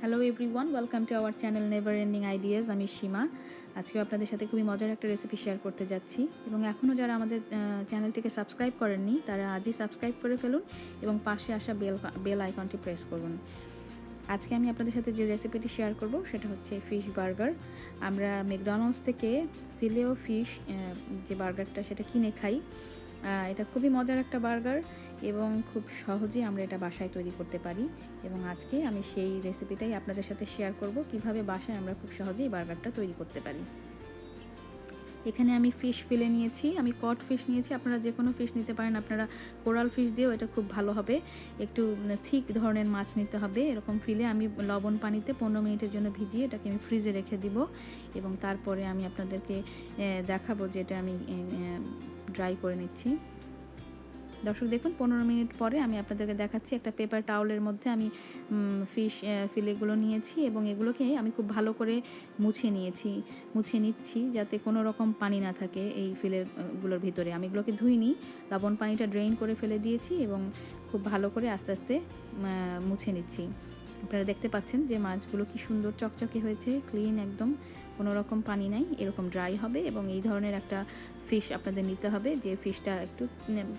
Hello everyone welcome to our channel never ending ideas আমি সীমা। আজকেও আপনাদের সাথে খুবই মজার একটা রেসিপি শেয়ার করতে যাচ্ছি। এবং এখনও যারা আমাদের চ্যানেলটিকে সাবস্ক্রাইব করেননি, তারা আজই সাবস্ক্রাইব করে ফেলুন এবং পাশে আসা বেল বেল আইকনটি প্রেস করুন। আজকে আমি আপনাদের সাথে যে রেসিপিটি শেয়ার করব, সেটা হচ্ছে ফিশ বার্গার আমরা ম্যাকডোনাল্ডস থেকে ফিলেও ফিশ যে বার্গারটা সেটা কিনে খাই। এটা খুবই মজার একটা বার্গার এবং খুব সহজে আমরা এটা বাসায় তৈরি করতে পারি। এবং আজকে আমি সেই রেসিপিটাই আপনাদের সাথে শেয়ার করব, কীভাবে বাসায় আমরা খুব সহজেই বার্গারটা তৈরি করতে পারি। এখানে আমি ফিশ ফিলে নিয়েছি, আমি কট ফিশ নিয়েছি, আপনারা যে কোনো ফিশ নিতে পারেন, আপনারা কোরাল ফিশ দিয়েও এটা খুব ভালো হবে। একটু থিক ধরনের মাছ নিতে হবে, এরকম ফিলে আমি লবণ পানিতে পনেরো মিনিটের জন্য ভিজিয়ে এটাকে আমি ফ্রিজে রেখে দিব এবং তারপরে আমি আপনাদেরকে দেখাবো যে এটা আমি ড্রাই করে নিচ্ছি। দর্শক দেখুন পনেরো মিনিট পরে আমি আপনাদেরকে দেখাচ্ছি একটা পেপার টাওয়ালের মধ্যে আমি ফিশ ফিলেগুলো নিয়েছি এবং এগুলোকে আমি খুব ভালো করে মুছে নিয়েছি মুছে নিচ্ছি যাতে কোনো রকম পানি না থাকে এই ফিলের আহ, গুলোর ভিতরে। আমি এগুলোকে ধুইনি লবণ পানিটা ড্রেন করে ফেলে দিয়েছি এবং খুব ভালো করে আস্তে আস্তে মুছে নিচ্ছি। আপনারা দেখতে পাচ্ছেন যে মাছগুলো কি সুন্দর চকচকে হয়েছে ক্লিন একদম। কোনো রকম পানি নাই, এরকম ড্রাই হবে এবং এই ধরনের একটা ফিশ আপনাদের নিতে হবে, যে ফিশটা একটু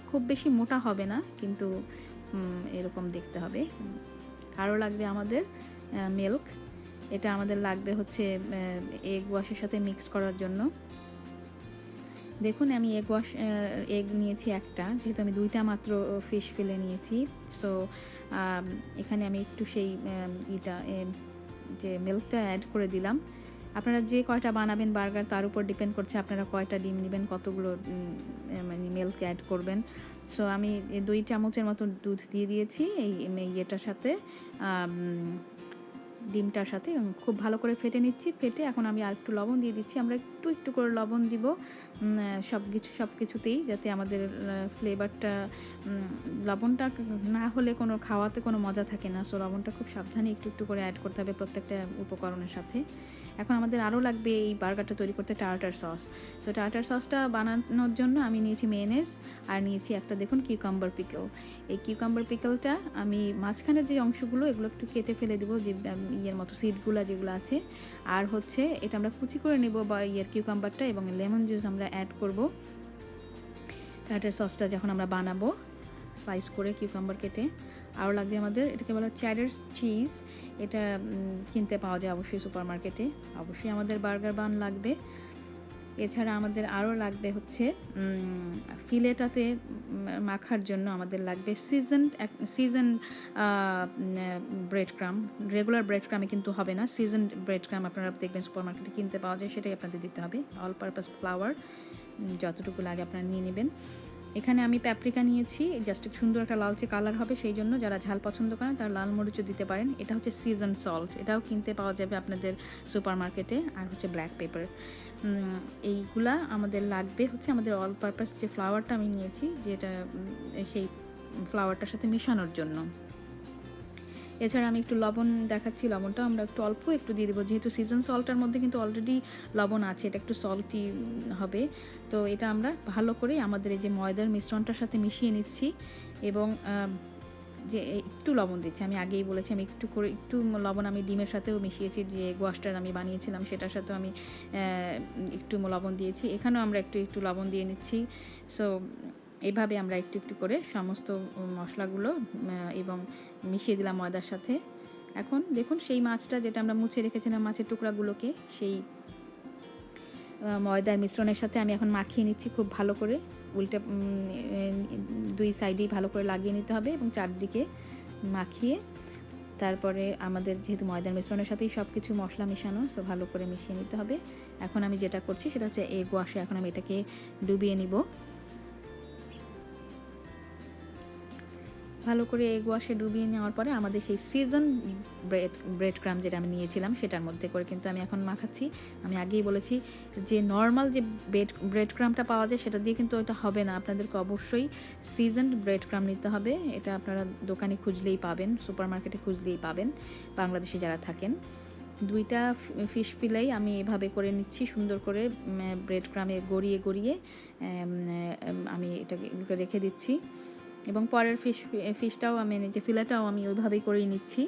খুব বেশি মোটা হবে না, কিন্তু এরকম দেখতে হবে। আরও লাগবে আমাদের মিল্ক এটা আমাদের লাগবে হচ্ছে এগ ওয়াশের সাথে মিক্স করার জন্য। দেখুন, আমি এগ ওয়াশ এগ নিয়েছি একটা, যেহেতু আমি দুইটা মাত্র ফিশ ফেলে নিয়েছি সো এখানে আমি একটু সেই ইটা যে মিল্কটা অ্যাড করে দিলাম। আপনারা যে কয়টা বানাবেন বার্গার, তার উপর ডিপেন্ড করছে আপনারা কয়টা ডিম নেবেন, কতগুলো মানে মিল্ক অ্যাড করবেন। সো আমি দুই চামচের মতো দুধ দিয়ে দিয়েছি এই ইয়েটার সাথে। ডিমটার সাথে খুব ভালো করে ফেটে নিচ্ছি। ফেটে এখন আমি আর একটু লবণ দিয়ে দিচ্ছি। আমরা একটু একটু করে লবণ দিব সব কিছু, সব কিছুতেই যাতে আমাদের ফ্লেভারটা লবণটা না হলে কোনো খাওয়াতে কোনো মজা থাকে না। সো লবণটা খুব সাবধানে একটু একটু করে অ্যাড করতে হবে প্রত্যেকটা উপকরণের সাথে। এখন আমাদের আরও লাগবে এই বার্গারটা তৈরি করতে টার্টার সস সো টার্টার সসটা বানানোর জন্য আমি নিয়েছি মেয়নেজ আর নিয়েছি একটা দেখুন কিউকাম্বার পিকল এই কিউকাম্বার পিকলটা আমি মাঝখানের যে অংশগুলো, এগুলো একটু কেটে ফেলে দেবো, যে ইয়ের মতো সিডগুলো যেগুলো আছে। আর হচ্ছে এটা আমরা কুচি করে নেব বা ইয়ের কিউকাম্বারটা এবং লেমন জুস আমরা অ্যাড করব। টাটার সসটা যখন আমরা বানাবো স্লাইস করে কিউকাম্বার কেটে। আরও লাগবে আমাদের, এটাকে বলা চ্যাডার চিজ এটা কিনতে পাওয়া যায় অবশ্যই সুপার মার্কেটে অবশ্যই আমাদের বার্গার বান লাগবে। এছাড়া আমাদের আরও লাগবে হচ্ছে ফিলেটাতে মাখার জন্য আমাদের লাগবে season season bread crumb regular bread ক্রামে কিন্তু হবে না। সিজন ব্রেড ক্রাম আপনারা দেখবেন সুপার মার্কেটে কিনতে পাওয়া যায়, সেটাই আপনাদের দিতে হবে। অল পারপাস ফ্লাওয়ার যতটুকু লাগে আপনারা নিয়ে নেবেন। এখানে আমি প্যাপ্রিকা নিয়েছি জাস্ট সুন্দর একটা লালচে কালার হবে, সেই জন্য যারা ঝাল পছন্দ করেন তারা লাল মরিচও দিতে পারেন। এটা হচ্ছে সিজন সল্ট এটাও কিনতে পাওয়া যাবে আপনাদের সুপার মার্কেটে আর হচ্ছে ব্ল্যাক পেপার এইগুলা আমাদের লাগবে, হচ্ছে আমাদের অল পারপাস যে ফ্লাওয়ারটা আমি নিয়েছি, যেটা সেই ফ্লাওয়ারটার সাথে মেশানোর জন্য। এছাড়া আমি একটু লবণ দেখাচ্ছি লবণটা আমরা একটু অল্প একটু দিয়ে দেবো। যেহেতু সিজন সল্টটার মধ্যে কিন্তু অলরেডি লবণ আছে, এটা একটু সল্টি হবে। তো এটা আমরা ভালো করে আমাদের এই যে ময়দার মিশ্রণটার সাথে মিশিয়ে নিচ্ছি এবং যে একটু লবণ দিচ্ছি। আমি আগেই বলেছি, আমি একটু করে, একটু লবণ আমি ডিমের সাথেও মিশিয়েছি, যে গোয়াশটার আমি বানিয়েছিলাম সেটার সাথেও আমি একটু লবণ দিয়েছি। এখানেও আমরা একটু একটু লবণ দিয়ে নিচ্ছি। সো এভাবে আমরা একটু একটু করে সমস্ত মশলাগুলো এবং মিশিয়ে দিলাম ময়দার সাথে। এখন দেখুন সেই মাছটা যেটা আমরা মুছে রেখেছিলাম মাছের টুকরাগুলোকে, সেই ময়দার মিশ্রণের সাথে আমি এখন মাখিয়ে নিচ্ছি খুব ভালো করে। উল্টে দুই সাইডেই ভালো করে লাগিয়ে নিতে হবে এবং চারদিকে মাখিয়ে তারপরে আমাদের যেহেতু ময়দার মিশ্রণের সাথেই সব কিছু মশলা মেশানো সো ভালো করে মিশিয়ে নিতে হবে। এখন আমি যেটা করছি সেটা হচ্ছে এগ ওয়াশে এখন আমি এটাকে ডুবিয়ে নিব। ভালো করে এগ ওয়াশে ডুবিয়ে নেওয়ার পরে আমাদের সেই সিজন ব্রেড ব্রেড ক্রাম যেটা আমি নিয়েছিলাম সেটার মধ্যে করে কিন্তু আমি এখন মাখাচ্ছি। আমি আগেই বলেছি যে নর্মাল যে ব্রেড ব্রেড ক্রামটা পাওয়া যায় সেটা দিয়ে কিন্তু ওইটা হবে না। আপনাদেরকে অবশ্যই সিজনড ব্রেড ক্রাম নিতে হবে। এটা আপনারা দোকানে খুঁজলেই পাবেন সুপার মার্কেটে খুঁজলেই পাবেন, বাংলাদেশে যারা থাকেন। দুইটা ফিশ ফিলাই আমি এভাবে করে নিচ্ছি সুন্দর করে ব্রেড ক্রামে গড়িয়ে গড়িয়ে আমি এটাকে রেখে দিচ্ছি। এবং পরের ফিশ ফিশটাও আমি যে ফিলেটাও আমি ওইভাবেই করেই নিচ্ছি।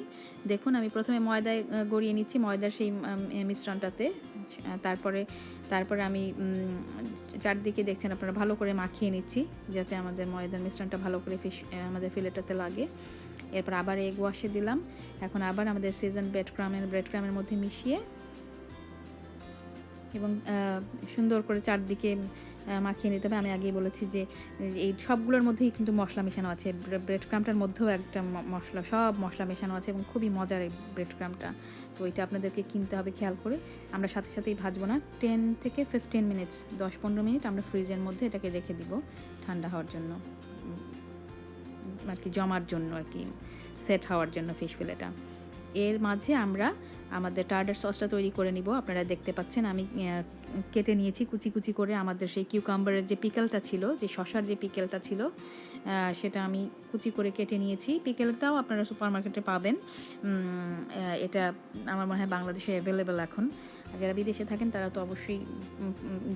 দেখুন, আমি প্রথমে ময়দায় গড়িয়ে নিচ্ছি ময়দার সেই মিশ্রণটাতে। তারপরে তারপরে আমি চারদিকে দেখছেন আপনারা, ভালো করে মাখিয়ে নিচ্ছি, যাতে আমাদের ময়দার মিশ্রণটা ভালো করে ফিশ আমাদের ফিলেটাতে লাগে। এরপর আবার এগ ওয়াশে দিলাম। এখন আবার আমাদের সিজন ব্রেড ক্রামের ব্রেড ক্রামের মধ্যে মিশিয়ে এবং সুন্দর করে চারদিকে মাখিয়ে নিতে হবে। আমি আগেই বলেছি যে, এই সবগুলোর মধ্যেই কিন্তু মশলা মেশানো আছে। ব্রেড ক্রামটার মধ্যেও একটা মশলা, সব মশলা মেশানো আছে এবং খুবই মজার এই ব্রেড ক্রামটা তো ওইটা আপনাদেরকে কিনতে হবে খেয়াল করে। আমরা সাথে সাথেই ভাজবো না। টেন থেকে ফিফটিন মিনিটস দশ পনেরো মিনিট আমরা ফ্রিজের মধ্যে এটাকে রেখে দিব ঠান্ডা হওয়ার জন্য। আর কি জমার জন্য আর কি সেট হওয়ার জন্য ফিশ ফিলেটা এর মাঝে আমরা আমাদের টার্ডার সসটা তৈরি করে নিব। আপনারা দেখতে পাচ্ছেন আমি কেটে নিয়েছি, কুচি কুচি করে আমাদের সেই কিউকাম্বারের যে পিকেলটা ছিল, যে শশার যে পিকেলটা ছিল সেটা আমি কুচি করে কেটে নিয়েছি। পিকেলটাও আপনারা সুপার মার্কেটে পাবেন এটা আমার মনে হয় বাংলাদেশে অ্যাভেলেবেল এখন। যারা বিদেশে থাকেন, তারা তো অবশ্যই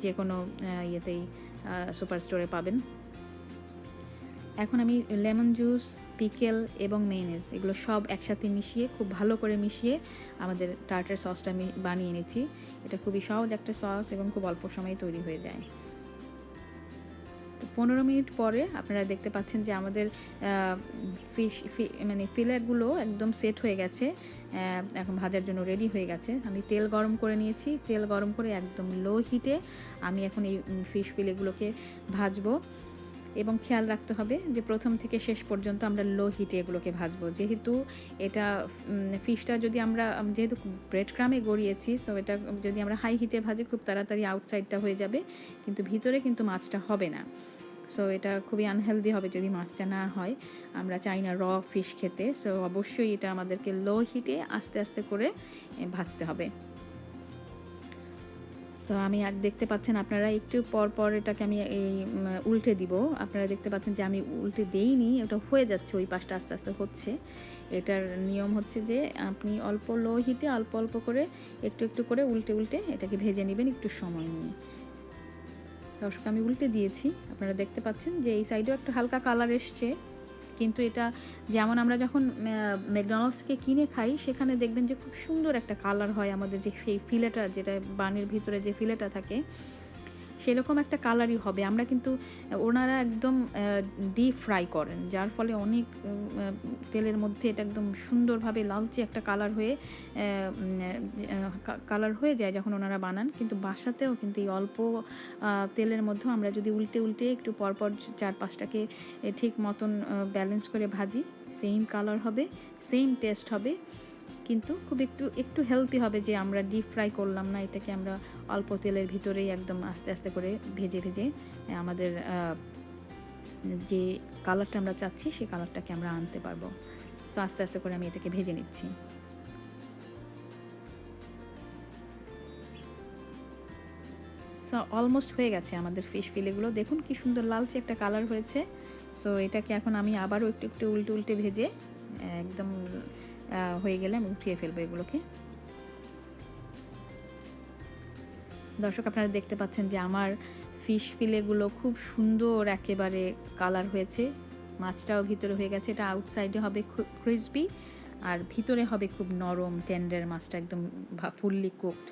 যে কোনো ইয়েতেই সুপার স্টোরে পাবেন। এখন আমি লেমন জুস, পিকেল এবং মেয়নিজ এগুলো সব একসাথে মিশিয়ে, খুব ভালো করে মিশিয়ে আমাদের টার্টার সসটা আমি বানিয়ে নিয়েছি এটা খুবই সহজ একটা সস এবং খুব অল্প সময়ে তৈরি হয়ে যায়। তো পনেরো মিনিট পরে আপনারা দেখতে পাচ্ছেন যে আমাদের ফিশ মানে ফিলেটগুলো একদম সেট হয়ে গেছে। এখন ভাজার জন্য রেডি হয়ে গেছে। আমি তেল গরম করে নিয়েছি। তেল গরম করে একদম লো হিটে আমি এখন এই ফিশ ফিলেগুলোকে ভাজবো। এবং খেয়াল রাখতে হবে যে প্রথম থেকে শেষ পর্যন্ত আমরা লো হিটে এগুলোকে ভাজবো। যেহেতু এটা ফিশটা যদি আমরা যেহেতু ব্রেড ক্রামে গড়িয়েছি সো এটা যদি আমরা হাই হিটে ভাজি, খুব তাড়াতাড়ি আউটসাইডটা হয়ে যাবে, কিন্তু ভিতরে কিন্তু মাছটা হবে না। সো এটা খুবই আনহেলদি হবে যদি মাছটা না হয়। আমরা চাই না র ফিশ খেতে সো অবশ্যই এটা আমাদেরকে লো হিটে আস্তে আস্তে করে ভাজতে হবে। সো আমি দেখতে পাচ্ছেন আপনারা, একটু পর পর এটাকে আমি এই উল্টে দিব। আপনারা দেখতে পাচ্ছেন যে আমি উল্টে দেইনি, ওটা হয়ে যাচ্ছে ওই পাশটা আস্তে আস্তে হচ্ছে। এটার নিয়ম হচ্ছে যে আপনি অল্প লো হিটে অল্প অল্প করে একটু একটু করে উল্টে উল্টে এটাকে ভেজে নেবেন একটু সময় নিয়ে। দর্শক, আমি উল্টে দিয়েছি। আপনারা দেখতে পাচ্ছেন যে এই সাইডেও একটু হালকা কালার এসছে। কিন্তু এটা যেমন আমরা যখন ম্যাকডোনাল্ডস থেকে কিনে খাই, সেখানে দেখবেন যে খুব সুন্দর একটা কালার হয় আমাদের যে সেই ফিলেটা যেটা বানের ভিতরে যে ফিলেটা থাকে। সেরকম একটা কালারই হবে। আমরা কিন্তু, ওনারা একদম ডিপ ফ্রাই করেন। যার ফলে অনেক তেলের মধ্যে এটা একদম সুন্দরভাবে লালচে একটা কালার হয়ে কালার হয়ে যায় যখন ওনারা বানান। কিন্তু বাসাতেও কিন্তু এই অল্প তেলের মধ্যেও আমরা যদি উল্টে উল্টে একটু পরপর চার পাঁচটাকে ঠিক মতন ব্যালেন্স করে ভাজি সেম কালার হবে সেম টেস্ট হবে। কিন্তু খুব একটু একটু হেলদি হবে যে আমরা ডিপ ফ্রাই করলাম না, এটাকে আমরা অল্প তেলের ভিতরেই একদম আস্তে আস্তে করে ভেজে ভেজে আমাদের যে কালারটা আমরা চাচ্ছি, সেই কালারটাকে আমরা আনতে পারব। তো আস্তে আস্তে করে আমি এটাকে ভেজে নিচ্ছি। সো অলমোস্ট হয়ে গেছে আমাদের ফিশ ফিলেগুলো দেখুন কি সুন্দর লালচে একটা কালার হয়েছে। সো এটাকে এখন আমি আবারও একটু একটু উল্টে উল্টে ভেজে একদম হয়ে গেলে আমি উঠিয়ে ফেলব এগুলোকে। দর্শক, আপনারা দেখতে পাচ্ছেন যে আমার ফিশ ফিলেগুলো খুব সুন্দর একেবারে কালার হয়েছে। মাছটাও ভিতরে হয়ে গেছে। এটা আউটসাইডে হবে খুব ক্রিসপি আর ভিতরে হবে খুব নরম টেন্ডার মাছটা একদম ফুললি কুকড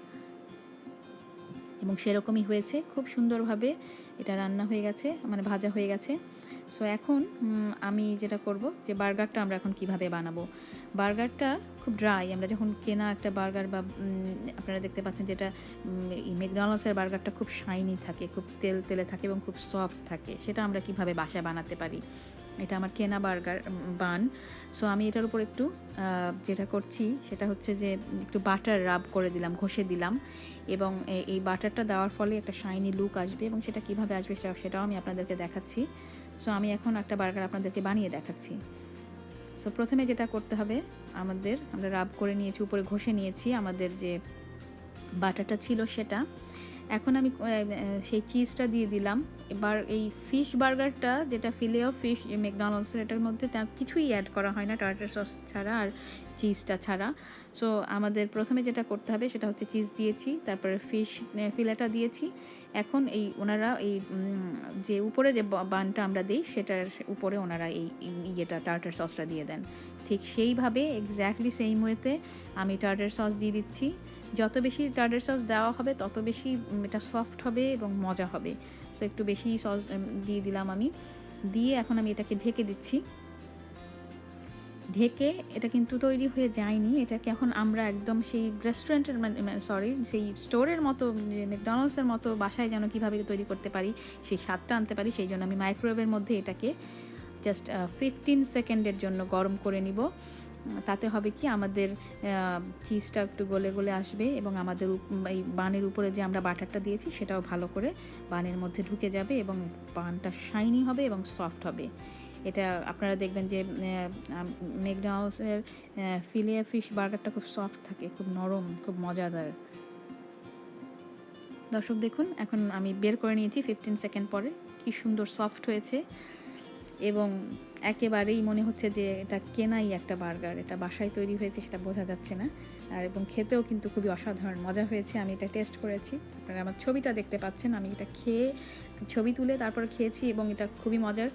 এবং সেরকমই হয়েছে। খুব সুন্দরভাবে এটা রান্না হয়ে গেছে মানে ভাজা হয়ে গেছে। সো এখন আমি যেটা করব যে বার্গারটা আমরা এখন কীভাবে বানাবো। বার্গারটা খুব ড্রাই আমরা যখন কেনা একটা বার্গার বা আপনারা দেখতে পাচ্ছেন যেটা ম্যাকডোনাল্ডসের বার্গারটা খুব শাইনি থাকে, খুব তেল তেলে থাকে এবং খুব সফট থাকে, সেটা আমরা কীভাবে বাসায় বানাতে পারি? এটা আমার কেনা বার্গার বান। সো আমি এটার উপর একটু যেটা করছি সেটা হচ্ছে যে একটু বাটার রাব করে দিলাম, ঘষে দিলাম এবং এই বাটারটা দেওয়ার ফলে একটা শাইনি লুক আসবে এবং সেটা কীভাবে আসবে সেটা- সেটাও আমি আপনাদেরকে দেখাচ্ছি। সো আমি এখন একটা বার্গার আপনাদেরকে বানিয়ে দেখাচ্ছি। সো প্রথমে যেটা করতে হবে, আমাদের, আমরা রাব করে নিয়েছি, উপরে ঘষে নিয়েছি আমাদের যে বাটারটা ছিল সেটা। এখন আমি সেই চিজটা দিয়ে দিলাম। এবার এই ফিশ বার্গারটা, যেটা ফিলেও ফিশ ম্যাকডোনাল্ডসের এটার মধ্যে তা কিছুই অ্যাড করা হয় না, টার্টার সস ছাড়া আর চিজটা ছাড়া। সো আমাদের প্রথমে যেটা করতে হবে সেটা হচ্ছে চিজ দিয়েছি, তারপরে ফিশ ফিলেটা দিয়েছি। এখন এই ওনারা এই যে উপরে যে বানটা আমরা দিই, সেটার উপরে ওনারা এই এই ইয়েটা, টার্টার সসটা দিয়ে দেন। ঠিক সেইভাবে এক্স্যাক্টলি সেম ওয়েতে আমি টার্টার সস দিয়ে দিচ্ছি। যত বেশি টার্টার সস দেওয়া হবে, তত বেশি এটা সফট হবে এবং মজা হবে। সো একটু বেশি সস দিয়ে দিলাম আমি। দিয়ে এখন আমি এটাকে ঢেকে দিচ্ছি। ঢেকে এটা কিন্তু তৈরি হয়ে যায়নি। এটাকে এখন আমরা একদম সেই রেস্টুরেন্টের মানে সরি সেই স্টোরের মতো ম্যাকডোনাল্ডসের মতো বাসায় যেন কীভাবে তৈরি করতে পারি, সেই স্বাদটা আনতে পারি, সেই জন্য আমি মাইক্রোওয়েভের মধ্যে এটাকে জাস্ট ফিফটিন সেকেন্ডের জন্য গরম করে নিব। তাতে হবে কি আমাদের চিজটা একটু গলে গলে আসবে এবং আমাদের এই বানের উপরে যে আমরা বাটারটা দিয়েছি সেটাও ভালো করে বানের মধ্যে ঢুকে যাবে এবং বানটা শাইনি হবে এবং সফট হবে। এটা আপনারা দেখবেন যে মেকডাউসের ফিলিয়া ফিশ বার্গারটা খুব সফট থাকে, খুব নরম, খুব মজাদার। দর্শক দেখুন, এখন আমি বের করে নিয়েছি ফিফটিন সেকেন্ড পরে। কি সুন্দর সফট হয়েছে। এবং একেবারেই মনে হচ্ছে যে এটা কেনাই একটা বার্গার, এটা বাসায় তৈরি হয়েছে সেটা বোঝা যাচ্ছে না। আর এবং খেতেও কিন্তু খুবই অসাধারণ মজা হয়েছে, আমি এটা টেস্ট করেছি। আপনারা আমার ছবিটা দেখতে পাচ্ছেন, আমি এটা খেয়ে ছবি তুলে তারপর খেয়েছি এবং এটা খুবই মজার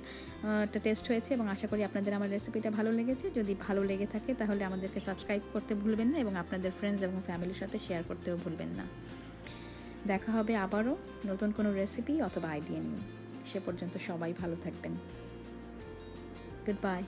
একটা টেস্ট হয়েছে এবং আশা করি আপনাদের আমার রেসিপিটা ভালো লেগেছে। যদি ভালো লেগে থাকে তাহলে আমাদেরকে সাবস্ক্রাইব করতে ভুলবেন না এবং আপনাদের ফ্রেন্ডস এবং ফ্যামিলির সাথে শেয়ার করতেও ভুলবেন না। দেখা হবে আবারও নতুন কোনো রেসিপি অথবা আইডিয়া নিয়ে। সে পর্যন্ত সবাই ভালো থাকবেন। Goodbye.